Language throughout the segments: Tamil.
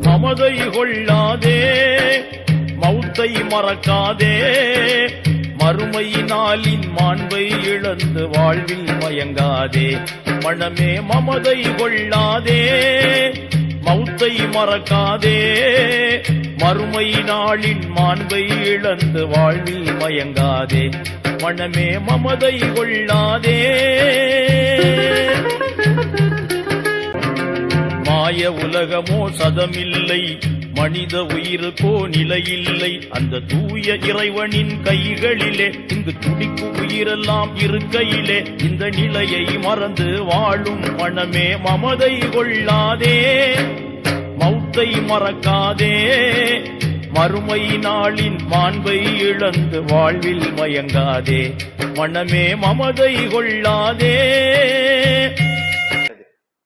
மமதை கொள்ளாதே மௌத்தை மறக்காதே. மறுமையினாலின் மாண்பை இழந்து வாழ்வில் மயங்காதே. மனமே மமதை கொள்ளாதே மௌத்தை மறக்காதே. மறுமை நாளின் மாண்பை இழந்து வாழ்வில் மயங்காதே. மனமே மமதை கொள்ளாதே. மாய உலகமோ சதமில்லை. மனித உயிருக்கோ நிலையில்லை. அந்த தூய இறைவனின் கைகளிலே இங்கு துடிக்கு உயிரெல்லாம் இருக்கையிலே இந்த நிலையை மறந்து வாழும் மனமே மமதை கொள்ளாதே. மௌத்தை மறக்காதே. மறுமை நாளின் மாண்பை இழந்து வாழ்வில் மயங்காதே. மனமே மமதை கொள்ளாதே.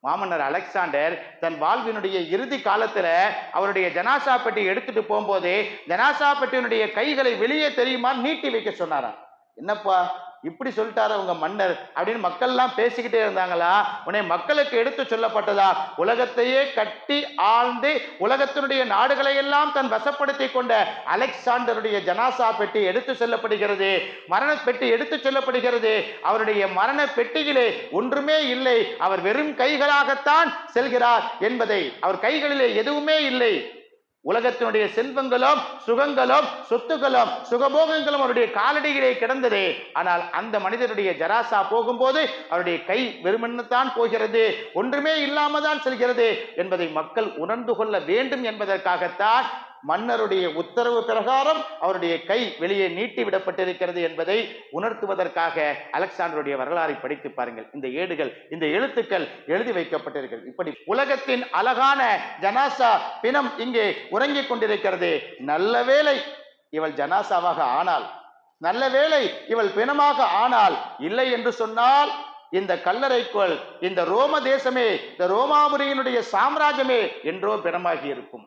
மாமன்னர் அலெக்சாண்டர் தன் வாழ்வினுடைய இறுதி காலத்தில் அவருடைய ஜனாசா பெட்டி எடுத்துட்டு போகும்போது ஜனாசா பெட்டியினுடைய கைகளை வெளியே தெரியுமா நீட்டி வைக்க சொன்னாராம். என்னப்பா? இப்படி சொல்லிட்டாரு உங்க மன்னர் அப்படின்னு மக்கள் எல்லாம் பேசிக்கிட்டே இருந்தாங்களா? உன்னை மக்களுக்கு எடுத்து சொல்லப்பட்டதா? உலகத்தையே கட்டி ஆழ்ந்து உலகத்தினுடைய நாடுகளை எல்லாம் தன் வசப்படுத்தி கொண்ட அலெக்சாண்டருடைய ஜனாசா பெட்டி எடுத்து செல்லப்படுகிறது. மரண பெட்டி எடுத்து செல்லப்படுகிறது. அவருடைய மரண பெட்டியிலே ஒன்றுமே இல்லை. அவர் வெறும் கைகளாகத்தான் செல்கிறார் என்பதை அவர் கைகளிலே எதுவுமே இல்லை. உலகத்தினுடைய செல்வங்களும் சுகங்களும் சொத்துக்களும் சுகபோகங்களும் அவருடைய காலடியிலே கிடந்தது. ஆனால் அந்த மனிதருடைய ஜராசா போகும்போது அவருடைய கை வெறுமன்னுத்தான் போகிறது. ஒன்றுமே இல்லாம தான் செல்கிறது என்பதை மக்கள் உணர்ந்து கொள்ள வேண்டும் என்பதற்காகத்தான் மன்னருடைய உத்தரவு பிரகாரம் அவருடைய கை வெளியே நீட்டி விடப்பட்டிருக்கிறது என்பதை உணர்த்துவதற்காக அலெக்சாண்டருடைய வரலாறை படித்து பாருங்கள். இந்த ஏடுகள் இந்த எழுத்துக்கள் எழுதி வைக்கப்பட்டிருக்கிறது. இப்படி உலகத்தின் அழகான ஜனாசா பிணம் இங்கே உறங்கிக் கொண்டிருக்கிறது. நல்ல வேளை இவள் ஜனாசாவாக ஆனால் நல்ல வேளை இவள் பிணமாக ஆனால் இல்லை என்று சொன்னால் இந்த கல்லறைக்குள் இந்த ரோம தேசமே இந்த ரோமாபுரியினுடைய சாம்ராஜ்யமே என்றோ பிணமாகி இருக்கும்.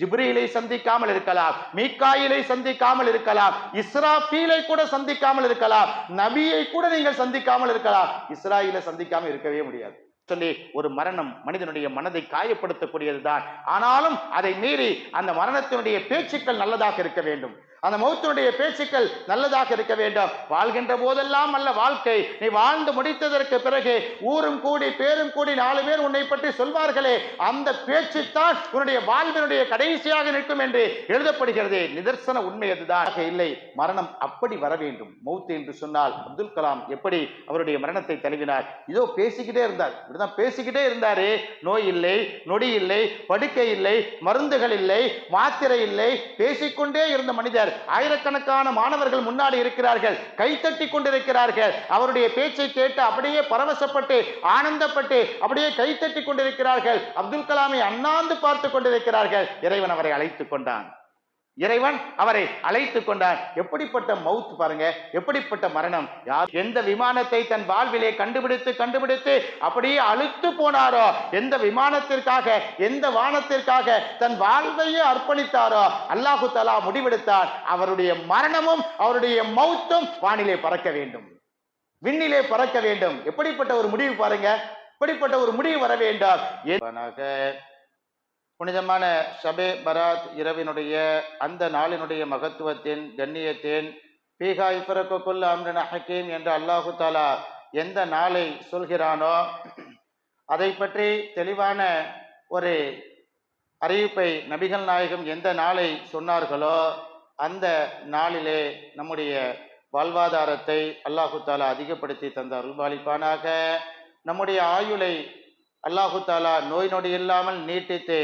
ஜிப்ரீலை சந்திக்காமல் இருக்கலாம் மீக்காயிலை சந்திக்காமல் இருக்கலாம் இஸ்ராஃபீலை கூட சந்திக்காமல் இருக்கலாம் நபியை கூட நீங்கள் சந்திக்காமல் இருக்கலாம். இஸ்ராயிலை சந்திக்காமல் இருக்கவே முடியாது. சொல்லி ஒரு மரணம் மனிதனுடைய மனதை காயப்படுத்தக்கூடியதுதான். ஆனாலும் அதை மீறி அந்த மரணத்தினுடைய பேச்சுக்கள் நல்லதாக இருக்க வேண்டும். அந்த மௌத்தினுடைய பேச்சுக்கள் நல்லதாக இருக்க வேண்டும். வாழ்கின்ற போதெல்லாம் அல்ல வாழ்க்கை. நீ வாழ்ந்து முடித்ததற்கு பிறகு ஊரும் கூடி பேரும் கூடி நாலு பேர் உன்னை பற்றி சொல்வார்களே. அந்த பேச்சுத்தான் உன்னுடைய வாழ்வினுடைய கடைசியாக நிற்கும் என்று எழுதப்படுகிறது. நிதர்சன உண்மை அதுதான். இல்லை மரணம் அப்படி வர வேண்டும். மௌத் என்று சொன்னால் அப்துல் கலாம் எப்படி அவருடைய மரணத்தை தழுவினார்? இதோ பேசிக்கிட்டே இருந்தார். இப்படிதான் பேசிக்கிட்டே இருந்தாரு. நோய் இல்லை நொடி இல்லை படுக்கை இல்லை மருந்துகள் இல்லை மாத்திரை இல்லை. பேசிக்கொண்டே இருந்த மனிதர் ஆயிரக்கணக்கான மாணவர்கள் முன்னாடி இருக்கிறார்கள் கைத்தட்டி கொண்டிருக்கிறார்கள். அவருடைய பேச்சை கேட்டு அப்படியே பரவசப்பட்டு ஆனந்தப்பட்டு அப்படியே கைத்தட்டி கொண்டிருக்கிறார்கள். அப்துல் கலாமை அண்ணாந்து பார்த்து கொண்டிருக்கிறார்கள். இறைவன் அவரை அழைத்துக் கொண்டான். இறைவன் அவரை அழைத்து கொண்டார் எப்படிப்பட்ட மவுத் பாருங்க எப்படிப்பட்ட மரணம். யார் எந்த விமானத்தை தன் வாழ்விலே கண்டுபிடித்து கண்டுபிடித்து அப்படியே அழுத்து போனாரோ எந்த விமானத்திற்காக எந்த வானத்திற்காக தன் வாழ்வையே அர்ப்பணித்தாரோ அல்லாஹு தலா முடிவெடுத்தார். அவருடைய மரணமும் அவருடைய மவுத்தும் வானிலே பறக்க வேண்டும். விண்ணிலே பறக்க வேண்டும். எப்படிப்பட்ட ஒரு முடிவு பாருங்க இப்படிப்பட்ட ஒரு முடிவு வர வேண்டும். புனிதமான ஷபே பராத் இரவினுடைய அந்த நாளினுடைய மகத்துவத்தின் கண்ணியத்தின் பீகா இஃபரக்குல் அம்ரன் ஹக்கீம் என்று அல்லாஹு தாலா எந்த நாளை சொல்கிறானோ அதை பற்றி தெளிவான ஒரு அறிவிப்பை நபிகள் நாயகம் எந்த நாளை சொன்னார்களோ அந்த நாளிலே நம்முடைய வாழ்வாதாரத்தை அல்லாஹு தாலா அதிகப்படுத்தி தந்த அருள்பாலிப்பானாக நம்முடைய ஆயுளை அல்லாஹு தாலா நோய் நொடி இல்லாமல் நீட்டித்து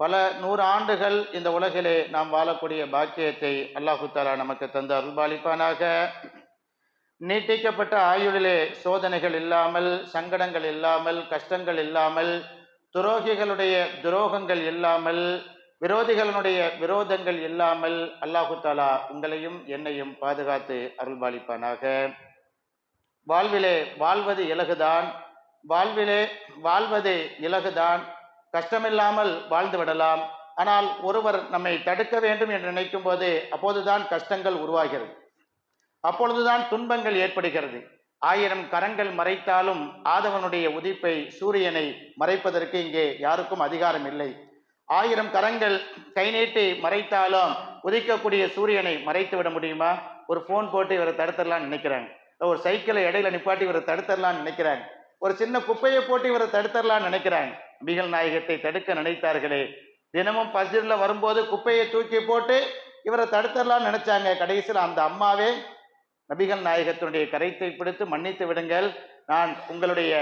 பல நூறு ஆண்டுகள் இந்த உலகிலே நாம் வாழக்கூடிய பாக்கியத்தை அல்லாஹு தாலா நமக்கு தந்து அருள்பாலிப்பானாக. நீட்டிக்கப்பட்ட ஆயுளிலே சோதனைகள் இல்லாமல் சங்கடங்கள் இல்லாமல் கஷ்டங்கள் இல்லாமல் துரோகிகளுடைய துரோகங்கள் இல்லாமல் விரோதிகளுடைய விரோதங்கள் இல்லாமல் அல்லாஹு தாலா உங்களையும் என்னையும் பாதுகாத்து அருள்பாலிப்பானாக. வாழ்விலே வாழ்வது இலகுதான். வாழ்விலே வாழ்வது இலகுதான். கஷ்டமில்லாமல் வாழ்ந்து விடலாம். ஆனால் ஒருவர் நம்மை தடுக்க வேண்டும் என்று நினைக்கும் போது அப்போதுதான் கஷ்டங்கள் உருவாகிறது. அப்பொழுதுதான் துன்பங்கள் ஏற்படுகிறது. ஆயிரம் கரங்கள் மறைத்தாலும் ஆதவனுடைய உதிப்பை சூரியனை மறைப்பதற்கு இங்கே யாருக்கும் அதிகாரம் இல்லை. ஆயிரம் கரங்கள் கை நீட்டி மறைத்தாலும் உதிக்கக்கூடிய சூரியனை மறைத்து விட முடியுமா? ஒரு ஃபோன் போட்டு இவரை தடுத்தரலான்னு நினைக்கிறாங்க. ஒரு சைக்கிளை இடையில நிப்பாட்டி இவரை தடுத்துடலாம்னு நினைக்கிறாங்க. ஒரு சின்ன குப்பையை போட்டு இவரை தடுத்துடலாம்னு நினைக்கிறாங்க. நபிகள் நாயகத்தை தடுக்க நினைத்தார்களே. தினமும் பசிரில் வரும்போது குப்பையை தூக்கி போட்டு இவரை தடுத்தரலாம்னு நினைச்சாங்க. கடைசியில் அந்த அம்மாவே நபிகள் நாயகத்தினுடைய கரைத்தை பிடித்து மன்னித்து விடுங்கள். நான் உங்களுடைய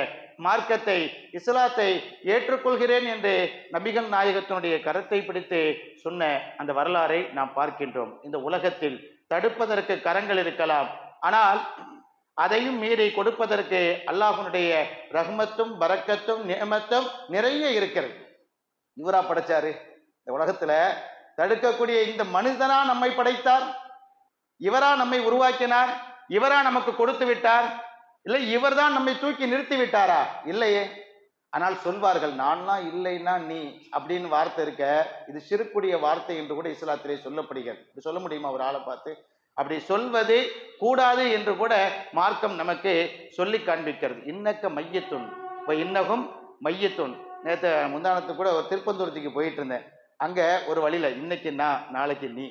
மார்க்கத்தை இஸ்லாத்தை ஏற்றுக்கொள்கிறேன் என்று நபிகள் நாயகத்தினுடைய கரத்தை பிடித்து சொன்ன அந்த வரலாறை நாம் பார்க்கின்றோம். இந்த உலகத்தில் தடுப்பதற்கு கரங்கள் இருக்கலாம். ஆனால் அதையும் மீறி கொடுப்பதற்கு அல்லாஹனுடைய ரஹ்மத்தும் பரக்கத்தும் நியமத்தும் நிறைய இருக்கிறது. இவரா படைச்சாரு? இந்த உலகத்துல தடுக்கக்கூடிய இந்த மனிதனா நம்மை படைத்தார். இவரா நம்மை உருவாக்கினார். இவரா நமக்கு கொடுத்து விட்டார். இல்லை இவர்தான் நம்மை தூக்கி நிறுத்தி விட்டாரா? இல்லையே. ஆனால் சொல்வார்கள் நான்லாம் இல்லைன்னா நீ? அப்படின்னு வார்த்தை இருக்க இது சிறுக்குடிய வார்த்தை என்று கூட இஸ்லாத்திலே சொல்லப்படுகிறது. இது சொல்ல முடியுமா? ஒரு ஆளை பார்த்து அப்படி சொல்வது கூடாது என்று கூட மார்க்கம் நமக்கு சொல்லி காண்பிக்கிறது. இன்னக்க மையத்துன். இப்போ இன்னகும் மையத்துன். நேற்று முந்தானத்துக்கு கூட ஒரு திருப்பந்தூரத்துக்கு போயிட்டு இருந்தேன். அங்கே ஒரு வழியில் இன்னைக்கு நான் நாளைக்கு நீ.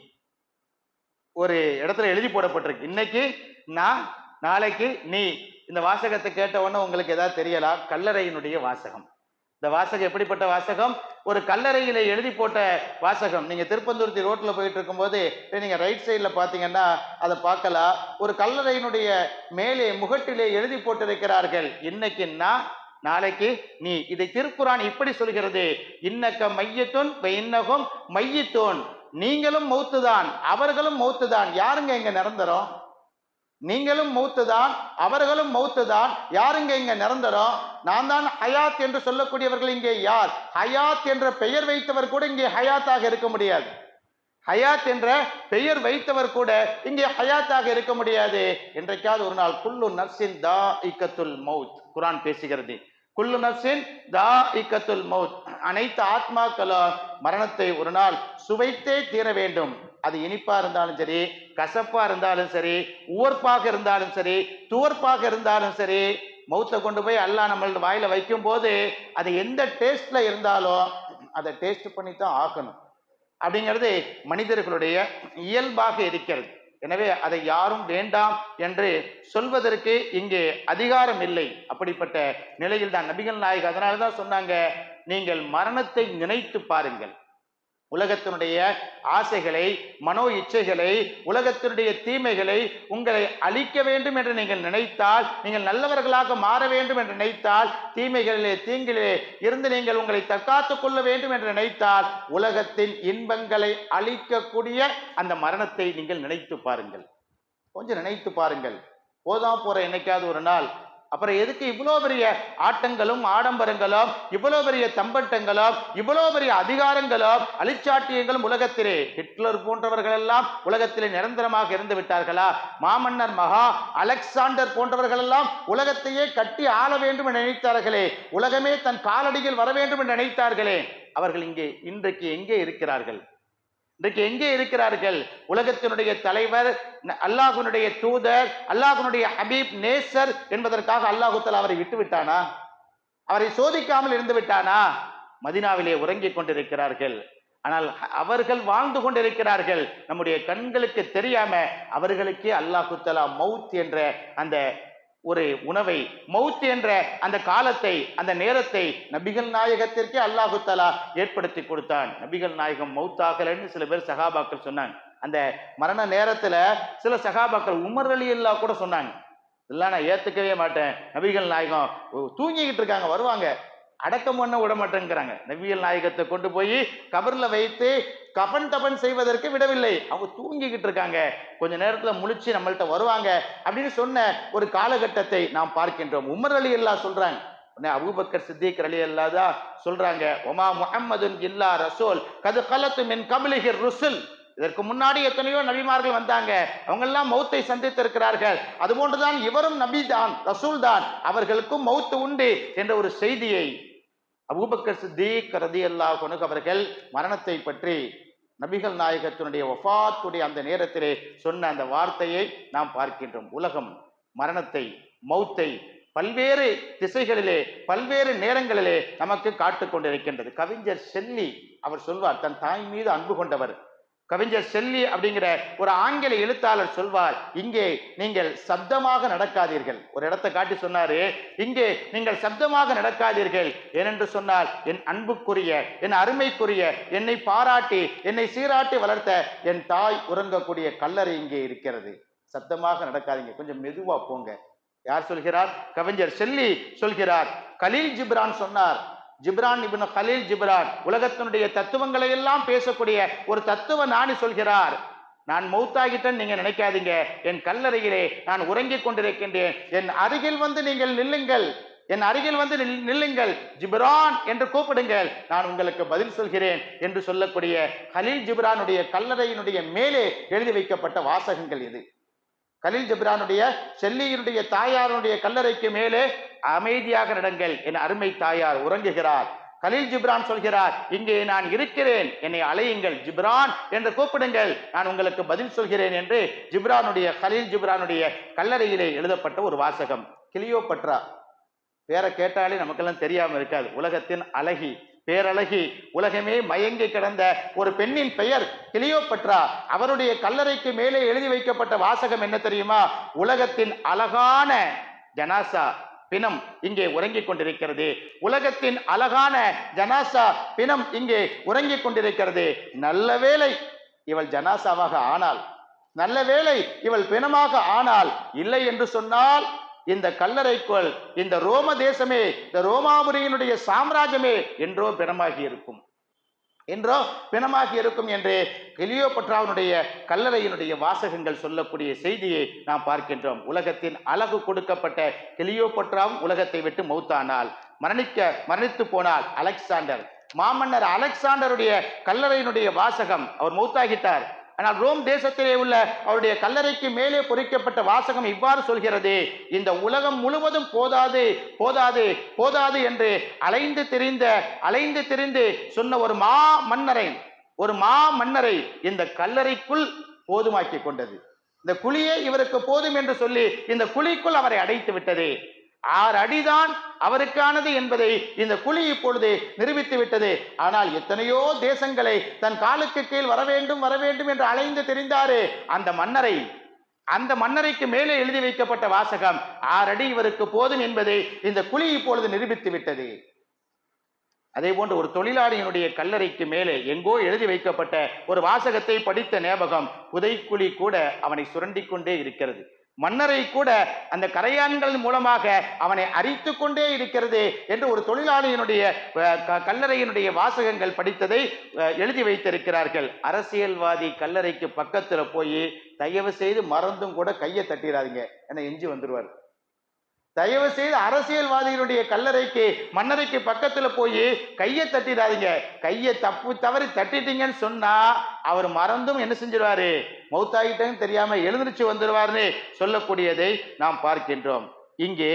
ஒரு இடத்துல எழுதி போடப்பட்டிருக்கு. இன்னைக்கு நான் நாளைக்கு நீ. இந்த வாசகத்தை கேட்ட உடனே உங்களுக்கு எதாவது தெரியலாம் கல்லறையினுடைய வாசகம். இந்த வாசகம் எப்படிப்பட்ட வாசகம்? ஒரு கல்லறையில எழுதி போட்ட வாசகம். நீங்க திருப்பந்துருத்தி ரோட்ல போயிட்டு இருக்கும்போது நீங்க ரைட் சைடில் பாத்தீங்கன்னா அதை பார்க்கலாம். ஒரு கல்லறையினுடைய மேலே முகட்டிலே எழுதி போட்டிருக்கிறார்கள். இன்னைக்கு நான் நாளைக்கு நீ. இதை திருக்குறான் இப்படி சொல்கிறது. இன்னக்க மையத்துன் இன்னகம் மையத்தோன். நீங்களும் மௌத்துதான். அவர்களும் மௌத்துதான். யாருங்க இங்க நிரந்தரம்? நீங்களும் மௌத்து தான் அவர்களும் மௌத்து தான் யாருங்க இங்க நிரந்தரம் நான் தான் ஹயாத் என்று சொல்லக்கூடியவர்கள் இங்கே யார்? ஹயாத் என்ற பெயர் வைத்தவர் கூட இங்கே ஹயாத்தாக இருக்க முடியாது. ஹயாத் என்ற பெயர் வைத்தவர் கூட இங்கே ஹயாத்தாக இருக்க முடியாது. என்றைக்காவது ஒரு நாள் குல்லு நப்சின் தா இக்கத்துல் மவுத் குரான் பேசுகிறது. குல்லு நப்சின் தா இக்கத்துல் மவுத் அனைத்து ஆத்மாக்களும் மரணத்தை ஒரு நாள் சுவைத்தே தீர வேண்டும். அது இனிப்பா இருந்தாலும் சரி கசப்பா இருந்தாலும் சரி உவர்ப்பாக இருந்தாலும் சரி துவர்ப்பாக இருந்தாலும் சரி மௌத்தை கொண்டு போய் அல்லா நம்மளோட வாயில வைக்கும் போது அது எந்த டேஸ்ட்ல இருந்தாலும் அதை டேஸ்ட் பண்ணி தான் ஆகணும். அப்படிங்கிறது மனிதர்களுடைய இயல்பாக இருக்கிறது. எனவே அதை யாரும் வேண்டாம் என்று சொல்வதற்கு இங்கே அதிகாரம் இல்லை. அப்படிப்பட்ட நிலையில் தான் நபிகள் நாயக் அதனால தான் சொன்னாங்க நீங்கள் மரணத்தை நினைத்து பாருங்கள். உலகத்தினுடைய ஆசைகளை மனோ இச்சைகளை உலகத்தினுடைய தீமைகளை உங்களை அழிக்க வேண்டும் என்று நீங்கள் நினைத்தால் நீங்கள் நல்லவர்களாக மாற வேண்டும் என்று நினைத்தால் தீமைகளிலே தீங்கிலே இருந்து நீங்கள் உங்களை தற்காத்து கொள்ள வேண்டும் என்று நினைத்தால் உலகத்தின் இன்பங்களை அழிக்கக்கூடிய அந்த மரணத்தை நீங்கள் நினைத்து பாருங்கள். கொஞ்சம் நினைத்து பாருங்கள். போதா போற என்னைக்காவது ஒரு நாள் அப்புறம் எதுக்கு இவ்வளோ பெரிய ஆட்டங்களும் ஆடம்பரங்களும் இவ்வளோ பெரிய தம்பட்டங்களும் இவ்வளோ பெரிய அதிகாரங்களும் அழிச்சாட்டியங்களும் உலகத்திலே? ஹிட்லர் போன்றவர்கள் எல்லாம் உலகத்திலே நிரந்தரமாக இருந்து விட்டார்களா? மாமன்னர் மகா அலெக்சாண்டர் போன்றவர்கள் எல்லாம் உலகத்தையே கட்டி ஆள வேண்டும் என்று நினைத்தார்களே. உலகமே தன் காலடியில் வர வேண்டும் என்று நினைத்தார்களே. அவர்கள் இங்கே இன்றைக்கு எங்கே இருக்கிறார்கள்? இன்றைக்கு எங்கே இருக்கிறார்கள்? உலகத்தினுடைய தலைவர் அல்லாஹுனுடைய தூதர் அல்லாஹுனுடைய ஹபீப் நேசர் என்பதற்காக அல்லாஹுத்தல் அவரை விட்டு விட்டானா அவரை சோதிக்காமல் இருந்து விட்டானா? மதினாவிலே உறங்கிக் கொண்டிருக்கிறார்கள். ஆனால் அவர்கள் வாழ்ந்து கொண்டிருக்கிறார்கள். நம்முடைய கண்களுக்கு தெரியாம அவர்களுக்கே அல்லாஹு தஆலா மவுத் என்ற அந்த ஒரு உணவை மவுத் என்ற அந்த காலத்தை அந்த நேரத்தை நபிகள் நாயகத்திற்கே அல்லாஹு தலா ஏற்படுத்தி கொடுத்தான். நபிகள் நாயகம் மவுத்தாகலன்னு சில பேர் சகாபாக்கள் சொன்னாங்க. அந்த மரண நேரத்துல சில சகாபாக்கள் உமர் அலி இல்லா கூட சொன்னாங்க. இதெல்லாம் நான் ஏற்றுக்கவே மாட்டேன். நபிகள் நாயகம் தூங்கிக்கிட்டு இருக்காங்க வருவாங்க. அடக்கம் பண்ண விட மாட்டேங்கிறாங்க நபிகள் நாயகத்தை கொண்டு போய் கபர்ல வைத்து கபன் தபன் செய்வதற்கு விடவில்லை. அவங்க தூங்கிக்கிட்டு இருக்காங்க. கொஞ்ச நேரத்தில் முழிச்சு நம்மள்ட்ட வருவாங்க அப்படின்னு சொன்ன ஒரு காலகட்டத்தை நாம் பார்க்கின்றோம். உமர் அலி அல்லா சொல்றாங்க. உடனே அபூபக்கர் சித்திக் அலி அல்லா தான் சொல்றாங்க. ஒமா முஹம்மதுன் இல்லா ரசோல் கது கலத்து மின் கபிலிகர் ருசுல். இதற்கு முன்னாடி எத்தனையோ நபிமார்கள் வந்தாங்க. அவங்க எல்லாம் மௌத்தை சந்தித்திருக்கிறார்கள். அதுபோன்றுதான் இவரும் நபி தான் ரசூல் தான் அவர்களுக்கும் மௌத்து உண்டு என்ற ஒரு செய்தியை அபூபக்கர் சித்திக் ரதி அல்லாஹ் அவர்கள் மரணத்தை பற்றி நபிகள் நாயகத்தினுடைய ஒஃபாத்துடைய அந்த நேரத்திலே சொன்ன அந்த வார்த்தையை நாம் பார்க்கின்றோம். உலகம் மரணத்தை மௌத்தை பல்வேறு திசைகளிலே பல்வேறு நேரங்களிலே நமக்கு காட்டுக் கொண்டிருக்கின்றது கவிஞர் செல்லி அவர் சொல்வார் தன் தாய் மீது அன்பு கொண்டவர். கவிஞர் செல்லி அப்படிங்கிற ஒரு ஆங்கில எழுத்தாளர் சொல்வார் இங்கே நீங்கள் சப்தமாக நடக்காதீர்கள். ஒரு இடத்தை காட்டி சொன்னாரு இங்கே நீங்கள் சப்தமாக நடக்காதீர்கள். ஏனென்று சொன்னால் என் அன்புக்குரிய என் அருமைக்குரிய என்னை பாராட்டி என்னை சீராட்டி வளர்த்த என் தாய் உறங்கக்கூடிய கல்லறை இங்கே இருக்கிறது. சப்தமாக நடக்காதீங்க. கொஞ்சம் மெதுவா போங்க. யார் சொல்கிறார்? கவிஞர் செல்லி சொல்கிறார். கலீல் ஜிப்ரான் சொன்னார் ஜிப்ரான் இபின் ஹலீல் ஜிப்ரான். உலகத்தினுடைய தத்துவங்களை எல்லாம் பேசக்கூடிய ஒரு தத்துவ நாணி சொல்கிறார். நான் மௌத்தாகிட்டேன் நீங்க நினைக்காதீங்க. என் கல்லறையிலே நான் உறங்கிக் கொண்டிருக்கின்றேன். என் அருகில் வந்து நீங்கள் நில்லுங்கள். என் அருகில் வந்து நில்லுங்கள். ஜிப்ரான் என்று கூப்பிடுங்கள். நான் உங்களுக்கு பதில் சொல்கிறேன் என்று சொல்லக்கூடிய ஹலீல் ஜிப்ரானுடைய கல்லறையினுடைய மேலே எழுதி வைக்கப்பட்ட வாசகங்கள் இது. கலீல் ஜிப்ரானுடைய செல்லியினுடைய தாயாருடைய கல்லறைக்கு மேலே அமைதியாக நடங்கள். என் அருமை தாயார் உறங்குகிறார். கலீல் ஜிப்ரான் சொல்கிறார் இங்கே நான் இருக்கிறேன். என்னை அழையுங்கள். ஜிப்ரான் என்று கூப்பிடுங்கள். நான் உங்களுக்கு பதில் சொல்கிறேன் என்று ஜிப்ரானுடைய கலீல் ஜிப்ரானுடைய கல்லறையிலே எழுதப்பட்ட ஒரு வாசகம். கிளியோபட்ரா. பேரை கேட்டாலே நமக்கெல்லாம் தெரியாமல் இருக்காது. உலகத்தின் அழகி. பேரழகி உலகமே மயங்கி கிடந்த ஒரு பெண்ணின் பெயர் கிளியோபட்ரா அவருடைய கல்லறைக்கு மேலே எழுதி வைக்கப்பட்ட வாசகம் என்ன தெரியுமா? உலகத்தின் அழகான ஜனாசா பிணம் இங்கே உறங்கிக் கொண்டிருக்கிறது. உலகத்தின் அழகான ஜனாசா பிணம் இங்கே உறங்கிக் கொண்டிருக்கிறது. நல்ல வேளை இவள் ஜனாசாவாக ஆனாள் நல்ல வேளை இவள் பிணமாக ஆனால் இல்லை என்று சொன்னால் இந்த கல்லறைக்குள் இந்த ரோம தேசமே இந்த ரோமாபுரியினுடைய சாம்ராஜ்யமே என்றோ பிணமாகி இருக்கும். என்றோ பிணமாகி இருக்கும் என்று கிளியோபட்ராவினுடைய கல்லறையினுடைய வாசகங்கள் சொல்லக்கூடிய செய்தியை நாம் பார்க்கின்றோம். உலகத்தின் அழகு கொடுக்கப்பட்ட கிளியோபட்ராவும் உலகத்தை விட்டு மௌத்தானால் மரணிக்க மரணித்து போனால் அலெக்சாண்டர். மாமன்னர் அலெக்சாண்டருடைய கல்லறையினுடைய வாசகம் அவர் மௌத்தாகிட்டார். ஆனால் ரோம் தேசத்திலே உள்ள அவருடைய கல்லறைக்கு மேலே பொறிக்கப்பட்ட வாசகம் இவ்வாறு சொல்கிறது. இந்த உலகம் முழுவதும் போதாது போதாது போதாது என்று அலைந்து திரிந்த அலைந்து திரிந்து சொன்ன ஒரு மா மன்னரை ஒரு மா மன்னரை இந்த கல்லறைக்குள் போதுமாக்கி கொண்டது. இந்த குழியே இவருக்கு போதும் என்று சொல்லி இந்த குழிக்குள் அவரை அடைத்து விட்டது. ஆறு அடிதான் அவருக்கானது என்பதை இந்த குழி இப்பொழுது நிரூபித்து விட்டது. ஆனால் எத்தனையோ தேசங்களை தன் காலுக்கு கீழ் வர வேண்டும் வர வேண்டும் என்று அலைந்து தெரிந்தாரு. அந்த மன்னரை அந்த மன்னரைக்கு மேலே எழுதி வைக்கப்பட்ட வாசகம் ஆறு அடி இவருக்கு போதும் என்பதை இந்த குழி இப்பொழுது நிரூபித்து விட்டது. அதே போன்று ஒரு தொழிலாளியினுடைய கல்லறைக்கு மேலே எங்கோ எழுதி வைக்கப்பட்ட ஒரு வாசகத்தை படித்த ஞாபகம் புதைக்குழி கூட அவனை சுரண்டிக் கொண்டே இருக்கிறது. மன்னரை கூட அந்த கரையான்கள் மூலமாக அவனை அரித்து கொண்டே இருக்கிறது என்று ஒரு தொழிலாளியினுடைய க- கல்லறையினுடைய வாசகங்கள் படித்ததை எழுதி வைத்திருக்கிறார்கள். அரசியல்வாதி கல்லறைக்கு பக்கத்தில் போய் தயவு செய்து மறந்தும் கூட கையை தட்டிடாதீங்க என எஞ்சி வந்துடுவார் தயவு செய்து அரசியல்வாதிகளுடைய கல்லறைக்கு மன்னரைக்கு பக்கத்தில் போய் கையை தட்டிடாதீங்க கையை தப்பு தவறி தட்டிட்டீங்கன்னு சொன்னா அவர் மறந்தும் என்ன செஞ்சிருவாரு? மௌத்தாகிட்டேன்னு தெரியாம எழுந்திருச்சு வந்துருவாருன்னு சொல்லக்கூடியதை நாம் பார்க்கின்றோம். இங்கே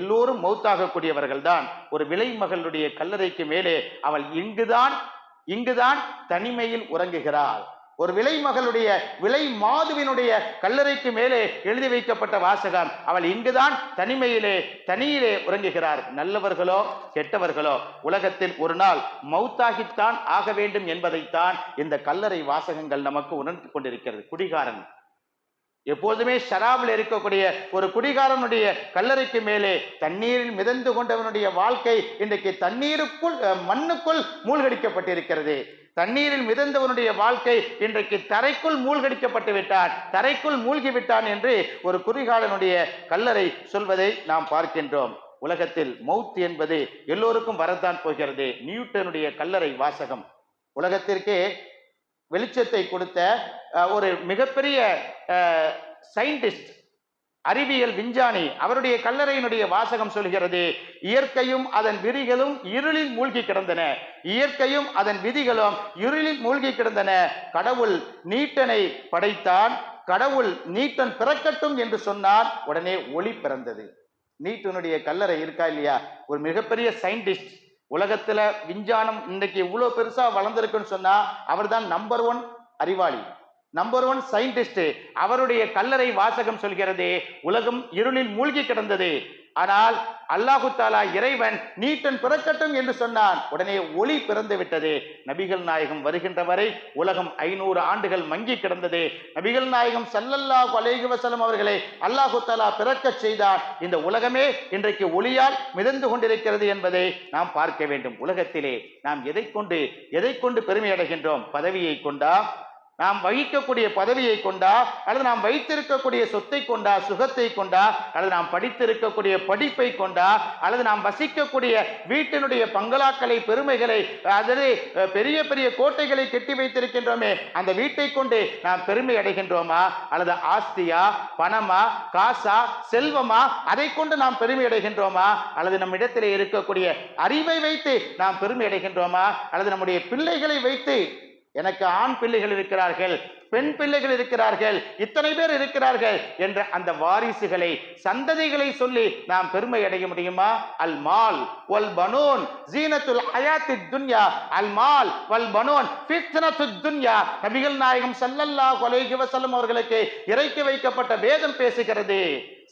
எல்லோரும் மௌத்தாகக்கூடியவர்கள் தான் ஒரு விலை மகளுடைய கல்லறைக்கு மேலே அவள் இங்குதான் இங்குதான் தனிமையில் உறங்குகிறாள். ஒரு விலை மகளுடைய விலை மாதுவினுடைய கல்லறைக்கு மேலே எழுதி வைக்கப்பட்ட வாசகம். அவள் இங்குதான் தனிமையிலே தனியிலே உறங்குகிறார். நல்லவர்களோ கெட்டவர்களோ உலகத்தில் ஒரு நாள் மௌத்தாகித்தான் ஆக வேண்டும் என்பதைத்தான் இந்த கல்லறை வாசகங்கள் நமக்கு உணர்ந்து கொண்டிருக்கிறது. குடிகாரன். எப்போதுமே ஷராபில் இருக்கக்கூடிய ஒரு குடிகாரனுடைய கல்லறைக்கு மேலே தண்ணீரில் மிதந்து கொண்டவனுடைய வாழ்க்கை இன்றைக்கு தண்ணீருக்குள் மண்ணுக்குள் மூழ்கடிக்கப்பட்டிருக்கிறது. தண்ணீரில் மிதந்தவனுடைய வாழ்க்கை இன்றைக்கு தரைக்குள் மூழ்கடிக்கப்பட்டு விட்டான். தரைக்குள் மூழ்கி விட்டான் என்று ஒரு குறிகாலனுடைய கல்லறை சொல்வதை நாம் பார்க்கின்றோம். உலகத்தில் மவுத் என்பது எல்லோருக்கும் வரத்தான் போகிறது. நியூட்டனுடைய கல்லறை வாசகம். உலகத்திற்கே வெளிச்சத்தை கொடுத்த ஒரு மிகப்பெரிய சயின்டிஸ்ட் அறிவியல் விஞ்ஞானி அவருடைய கல்லறையினுடைய வாசகம் சொல்கிறது இயற்கையும் அதன் விதிகளும் இருளில் மூழ்கி கிடந்தன. இயற்கையும் அதன் விதிகளும் இருளில் மூழ்கி கிடந்தன. கடவுள் நீட்டனை படைத்தான் கடவுள் நீட்டன் பிறக்கட்டும் என்று சொன்னார் உடனே ஒளி பிறந்தது. நீட்டனுடைய கல்லறை இருக்கா இல்லையா? ஒரு மிகப்பெரிய சயின்டிஸ்ட். உலகத்துல விஞ்ஞானம் இன்னைக்கு இவ்வளோ பெருசா வளர்ந்திருக்குன்னு சொன்னா அவர்தான் நம்பர் ஒன் அறிவாளி. நம்பர் ஒன் சயின்டிஸ்ட் அவருடைய கல்லறை வாசகம் சொல்கிறது உலகம் இருளில் மூழ்கி கிடந்தது. ஆனால் அல்லாஹு தாலா இறைவன் நீட்டன் பிறக்கட்டும் என்று சொன்னான். உடனே ஒளி பிறந்து விட்டது. நபிகள் நாயகம் வருகின்ற வரை உலகம் ஐநூறு ஆண்டுகள் மங்கி கிடந்தது. நபிகள் நாயகம் சல்லல்லா அலைஹி வசலம் அவர்களை அல்லாஹு தாலா பிறக்கச் செய்தார். இந்த உலகமே இன்றைக்கு ஒளியால் மிதந்து கொண்டிருக்கிறது என்பதை நாம் பார்க்க வேண்டும். உலகத்திலே நாம் எதை கொண்டு எதை கொண்டு பெருமை அடைகின்றோம் பதவியை கொண்டா நாம் வகிக்கக்கூடிய பதவியை கொண்டா அல்லது நாம் வைத்திருக்கக்கூடிய சொத்தை கொண்டா சுகத்தை கொண்டா அல்லது நாம் படித்திருக்கக்கூடிய படிப்பை கொண்டா அல்லது நாம் வசிக்கக்கூடிய வீட்டினுடைய பங்களாக்களை பெருமைகளை அதாவது பெரிய பெரிய கோட்டைகளை கட்டி வைத்திருக்கின்றோமே அந்த வீட்டை கொண்டு நாம் பெருமை அடைகின்றோமா அல்லது ஆஸ்தியா பணமா காசா செல்வமா அதை கொண்டு நாம் பெருமை அடைகின்றோமா அல்லது நம்மிடத்திலே இருக்கக்கூடிய அறிவை வைத்து நாம் பெருமை அடைகின்றோமா அல்லது நம்முடைய பிள்ளைகளை வைத்து எனக்கு ஆண் பிள்ளைகள் இருக்கிறார்கள் பெண் பிள்ளைகள் இருக்கிறார்கள் இத்தனை பேர் இருக்கிறார்கள் என்ற அந்த வாரிசுகளை சந்ததிகளை சொல்லி நாம் பெருமை அடைய முடியுமா? அல் மால் வல் பனூன் ஜீனத்துல் ஹயாத்தி துன்யா. அல் மால் வல் பனூன் ஃபித்னத்து துன்யா. நபிகள் நாயகம் சல்லல்லா கொலைகி வஸல்லம் அவர்களுக்கு இறக்கி வைக்கப்பட்ட வேதம் பேசுகிறது.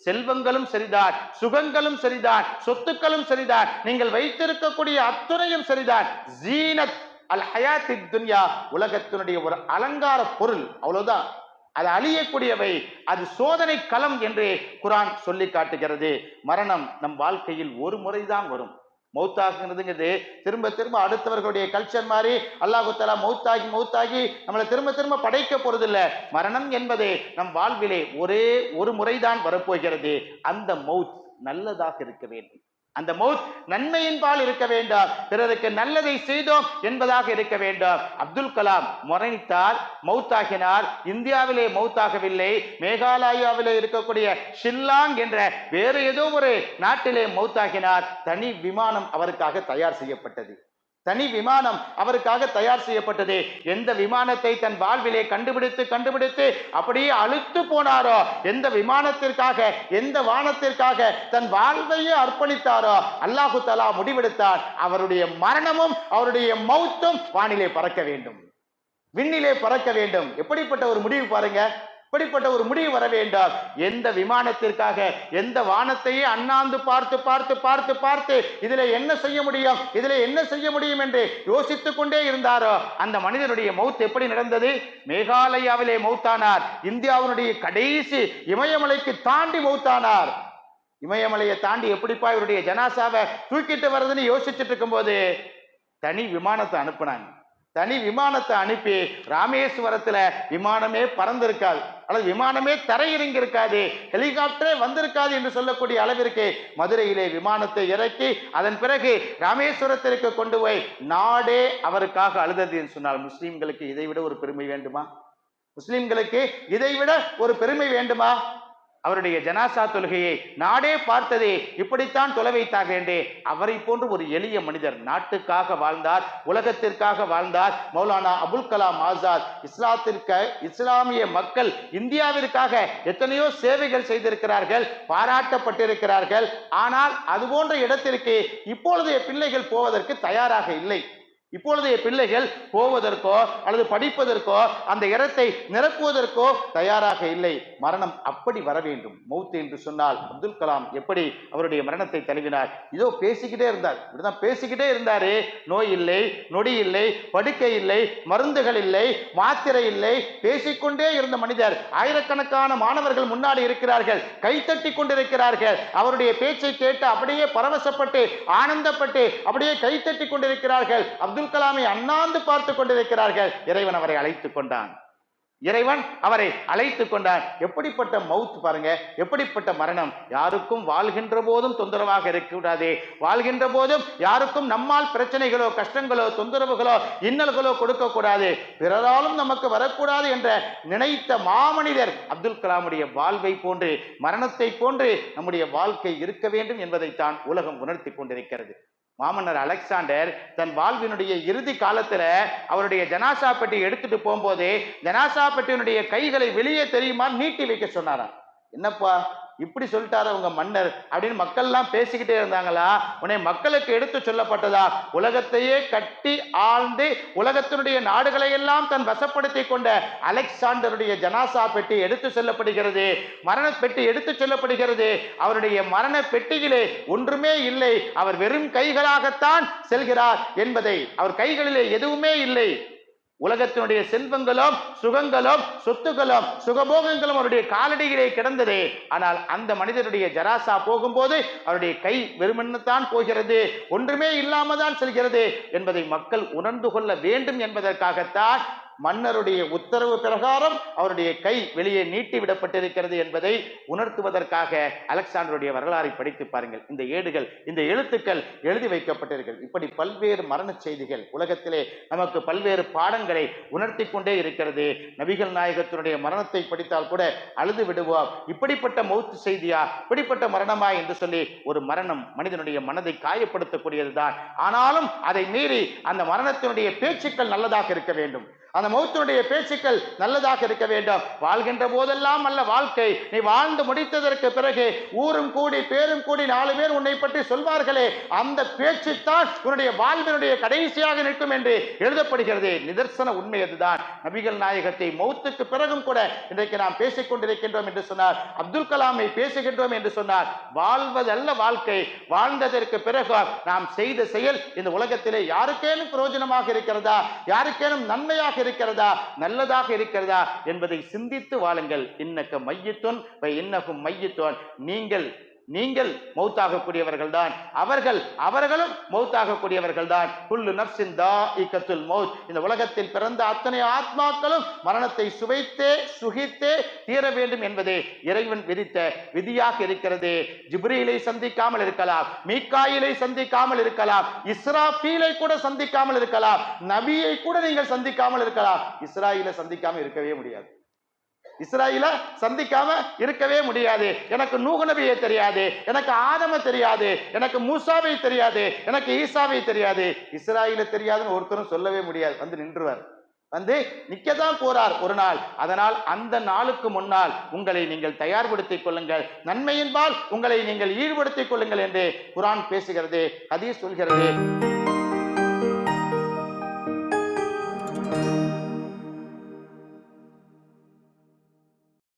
செல்வங்களும் சரிதான் சுகங்களும் சரிதான் சொத்துக்களும் சரிதான் நீங்கள் வைத்திருக்கக்கூடிய அத்துணையும் சரிதான். ஜீனத் அல் ஹயாத்தி துன்யா உலகத்தினுடைய ஒரு அலங்கார பொருள். அவ்வளவுதான். அது அழியக்கூடியவை அது சோதனை களம் என்று குரான் சொல்லி காட்டுகிறது. மரணம் நம் வாழ்க்கையில் ஒரு முறைதான் வரும். மௌத்தாகுங்கிறதுங்கிறது திரும்ப திரும்ப அடுத்தவர்களுடைய கல்ச்சர் மாதிரி அல்லாஹு தலா மௌத்தாகி மௌத்தாகி நம்மளை திரும்ப திரும்ப படைக்க போறதில்ல. மரணம் என்பது நம் வாழ்விலே ஒரே ஒரு முறைதான் வரப்போகிறது. அந்த மௌத் நல்லதாக இருக்க வேண்டும். அந்த மௌத் நன்மையின்பால் இருக்க வேண்டாம். பிறருக்கு நல்லதை செய்தோம் என்பதாக இருக்க வேண்டாம். அப்துல் கலாம் மரணித்தார் மௌத்தாகினார். இந்தியாவிலே மௌத்தாகவில்லை. மேகாலயாவிலே இருக்கக்கூடிய ஷில்லாங் என்ற வேறு ஏதோ ஒரு நாட்டிலே மௌத்தாகினார். தனி விமானம் அவருக்காக தயார் செய்யப்பட்டது. தனி விமானம் அவருக்காக தயார் செய்யப்பட்டது. எந்த விமானத்தை தன் வாழ்விலே கண்டுபிடித்து கண்டுபிடித்து அப்படியே அழுத்து போனாரோ எந்த விமானத்திற்காக எந்த வானத்திற்காக தன் வாழ்வையே அர்ப்பணித்தாரோ அல்லாஹு தலா முடிவெடுத்தார். அவருடைய மரணமும் அவருடைய மௌத்தும் வானிலே பறக்க வேண்டும். விண்ணிலே பறக்க வேண்டும். எப்படிப்பட்ட ஒரு முடிவு பாருங்க. இப்படிப்பட்ட ஒரு முடிவு வர வேண்டாம். எந்த விமானத்திற்காக எந்த வானத்தையே அண்ணாந்து பார்த்து பார்த்து பார்த்து பார்த்து இதுல என்ன செய்ய முடியும்? இதுல என்ன செய்ய முடியும் என்று யோசித்துக் கொண்டே இருந்தாரோ அந்த மனிதனுடைய மௌத் எப்படி நடந்தது? மேகாலயாவிலே மௌத்தானார். இந்தியாவினுடைய கடைசி இமயமலைக்கு தாண்டி மௌத்தானார். இமயமலையை தாண்டி எப்படிப்பா இவருடைய ஜனாசாவை தூக்கிட்டு வர்றதுன்னு யோசிச்சுட்டு இருக்கும்போது தனி விமானத்தை அனுப்புனாங்க. தனி விமானத்தை அனுப்பி ராமேஸ்வரத்துல விமானமே பறந்திருக்காது. அல்லது விமானமே தரையிறங்கி இருக்காது ஹெலிகாப்டரே வந்திருக்காது என்று சொல்லக்கூடிய அளவிற்கு மதுரையிலே விமானத்தை இறக்கி அதன் பிறகு ராமேஸ்வரத்திற்கு கொண்டு போய் நாடே அவருக்காக அழுதது என்று சொன்னால் முஸ்லீம்களுக்கு இதை விட ஒரு பெருமை வேண்டுமா? முஸ்லீம்களுக்கு இதை விட ஒரு பெருமை வேண்டுமா? அவருடைய ஜனாசா தொழுகையை நாடே பார்த்ததே இப்படித்தான் தொலை வைத்தார் என்றே. அவரை போன்று ஒரு எளிய மனிதர் நாட்டுக்காக வாழ்ந்தார் உலகத்திற்காக வாழ்ந்தார். மௌலானா அபுல் கலாம் ஆசாத் இஸ்லாத்திற்கு இஸ்லாமிய மக்கள் இந்தியாவிற்காக எத்தனையோ சேவைகள் செய்திருக்கிறார்கள் பாராட்டப்பட்டிருக்கிறார்கள். ஆனால் அது போன்ற இடத்திற்கு இப்பொழுதைய பிள்ளைகள் போவதற்கு தயாராக இல்லை. இப்பொழுதைய பிள்ளைகள் போவதற்கோ அல்லது படிப்பதற்கோ அந்த இடத்தை நிரப்புவதற்கோ தயாராக இல்லை. மரணம் அப்படி வர வேண்டும். மௌத்து என்று சொன்னால் அப்துல் கலாம் எப்படி அவருடைய மரணத்தை தழுவினார்? இதோ பேசிக்கிட்டே இருந்தார். இப்படிதான் பேசிக்கிட்டே இருந்தாரே. நோய் இல்லை நொடி இல்லை படுக்கை இல்லை மருந்துகள் இல்லை மாத்திரை இல்லை. பேசிக்கொண்டே இருந்த மனிதர் ஆயிரக்கணக்கான மாணவர்கள் முன்னாடி இருக்கிறார்கள். கைத்தட்டி கொண்டிருக்கிறார்கள். அவருடைய பேச்சை கேட்டு அப்படியே பரவசப்பட்டு ஆனந்தப்பட்டு அப்படியே கைத்தட்டி கொண்டிருக்கிறார்கள். அப்துல் அப்துல் கலாமை அண்ணாந்து பார்த்து கொண்டிருக்கிறார்கள். இறைவன் அவரை அழைத்து கொண்டான். இறைவன் அவரை அழைத்து கொண்டான். எப்படிப்பட்ட மவுத் பாருங்க. எப்படிப்பட்ட மரணம். யாருக்கும் வாழ்கின்ற போதும் தொந்தரவாக இருக்கக்கூடாது. வாழ்கின்ற போதும் யாருக்கும் நம்மால் பிரச்சனைகளோ கஷ்டங்களோ தொந்தரவுகளோ இன்னல்களோ கொடுக்கக்கூடாது. பிறராலும் நமக்கு வரக்கூடாது என்ற நினைத்த மாமனிதர் அப்துல் கலாமுடைய வாழ்வை போன்று மரணத்தை போன்று நம்முடைய வாழ்க்கை இருக்க வேண்டும் என்பதைத்தான் உலகம் உணர்த்தி கொண்டிருக்கிறது. மாமன்னர் அலெக்சாண்டர் தன் வாழ்வினுடைய இறுதி காலத்தில் அவருடைய ஜனாசா பெட்டி எடுத்துட்டு போகும்போது ஜனாசா பெட்டியினுடைய கைகளை வெளியே தெரியுமா நீட்டி வைக்க சொன்னாராம். என்னப்பா இப்படி சொல்லிட்டாரு உங்க மன்னர் அப்படின்னு மக்கள்லாம் பேசிக்கிட்டே இருந்தாங்களா? உன்னை மக்களுக்கு எடுத்து சொல்லப்பட்டதா? உலகத்தையே கட்டி ஆழ்ந்து உலகத்தினுடைய நாடுகளை எல்லாம் தன் வசப்படுத்தி கொண்ட அலெக்சாண்டருடைய ஜனாசா பெட்டி எடுத்து செல்லப்படுகிறது. மரண பெட்டி எடுத்து செல்லப்படுகிறது. அவருடைய மரண பெட்டியிலே ஒன்றுமே இல்லை. அவர் வெறும் கைகளாகத்தான் செல்கிறார் என்பதை அவர் கைகளிலே எதுவுமே இல்லை. உலகத்தினுடைய செல்வங்களும் சுகங்களும் சொத்துக்களும் சுகபோகங்களும் அவருடைய காலடியிலே கிடந்தது. ஆனால் அந்த மனிதருடைய ஜராசா போகும்போது அவருடைய கை வெறுமென்னத்தான் போகிறது. ஒன்றுமே இல்லாம தான் செல்கிறது என்பதை மக்கள் உணர்ந்து கொள்ள வேண்டும் என்பதற்காகத்தான் மன்னருடைய உத்தரவு பிரகாரம் அவருடைய கை வெளியே நீட்டி விடப்பட்டிருக்கிறது என்பதை உணர்த்துவதற்காக அலெக்சாண்டருடைய வரலாறை படித்து பாருங்கள். இந்த ஏடுகள் இந்த எழுத்துக்கள் எழுதி வைக்கப்பட்டிருக்கிறது. இப்படி பல்வேறு மரண செய்திகள் உலகத்திலே நமக்கு பல்வேறு பாடங்களை உணர்த்தி கொண்டே இருக்கிறது. நபிகள் நாயகத்தினுடைய மரணத்தை படித்தால் கூட அழுது விடுவோம் இப்படிப்பட்ட மௌத்து செய்தியா? இப்படிப்பட்ட மரணமா என்று சொல்லி ஒரு மரணம் மனிதனுடைய மனதை காயப்படுத்தக்கூடியதுதான். ஆனாலும் அதை மீறி அந்த மரணத்தினுடைய பேச்சுக்கள் நல்லதாக இருக்க வேண்டும். அந்த மௌத்தினுடைய பேச்சுக்கள் நல்லதாக இருக்க வேண்டும். வாழ்கின்ற போதெல்லாம் அல்ல வாழ்க்கை. நீ வாழ்ந்து முடித்ததற்கு பிறகு ஊரும் கூடி பேரும் கூடி நாலு பேர் உன்னை பற்றி சொல்வார்களே. அந்த பேச்சு தான் உன்னுடைய வாழ்வினுடைய கடைசியாக நிற்கும் என்று எழுதப்படுகிறது. நிதர்சன உண்மை அதுதான். நபிகள் நாயகத்தை மௌத்துக்கு பிறகும் கூட இன்றைக்கு நாம் பேசிக் கொண்டிருக்கின்றோம் என்று சொன்னார். அப்துல் கலாமை பேசுகின்றோம் என்று சொன்னார். வாழ்வதல்ல வாழ்க்கை. வாழ்ந்ததற்கு பிறகு நாம் செய்த செயல் இந்த உலகத்திலே யாருக்கேனும் பிரயோஜனமாக இருக்கிறதா? யாருக்கேனும் நன்மையாக இருக்கிறதா? நல்லதாக இருக்கிறதா? என்பதை சிந்தித்து வாழுங்கள். இன்னக்கு மையத்துன் இன்னகும் மையத்துவன் நீங்கள் நீங்கள் மௌத்தாகக்கூடியவர்கள் தான் அவர்கள் அவர்களும் மௌத்தாகக்கூடியவர்கள் தான் குல்லு நப்சின் தா இக்கத்துல் மௌத். இந்த உலகத்தில் பிறந்த அத்தனை ஆத்மாக்களும் மரணத்தை சுவைத்தே சுகித்தே தீர வேண்டும் என்பதே இறைவன் விதித்த விதியாக இருக்கிறது. ஜிப்ரீலை சந்திக்காமல் இருக்கலாம் மீக்காயிலை சந்திக்காமல் இருக்கலாம் இஸ்ராபீலை கூட சந்திக்காமல் இருக்கலாம் நபியை கூட நீங்கள் சந்திக்காமல் இருக்கலாம். இஸ்ராயிலை சந்திக்காமல் இருக்கவே முடியாது. இஸ்ராயில சந்திக்காம இருக்கவே முடியாது. எனக்கு நூகுநபியை தெரியாது. எனக்கு ஆதம தெரியாது. எனக்கு மூசாவை தெரியாது. எனக்கு ஈசாவை தெரியாது. இஸ்ராயில தெரியாதுன்னு ஒருத்தரும் சொல்லவே முடியாது. வந்து நின்றுவார். வந்து நிக்கதான் போறார் ஒரு நாள். அதனால் அந்த நாளுக்கு முன்னால் உங்களை நீங்கள் தயார்படுத்திக் கொள்ளுங்கள். நன்மையின்பால் உங்களை நீங்கள் ஈடுபடுத்திக் கொள்ளுங்கள் என்று குரான் பேசுகிறது ஹதீஸ் சொல்கிறது.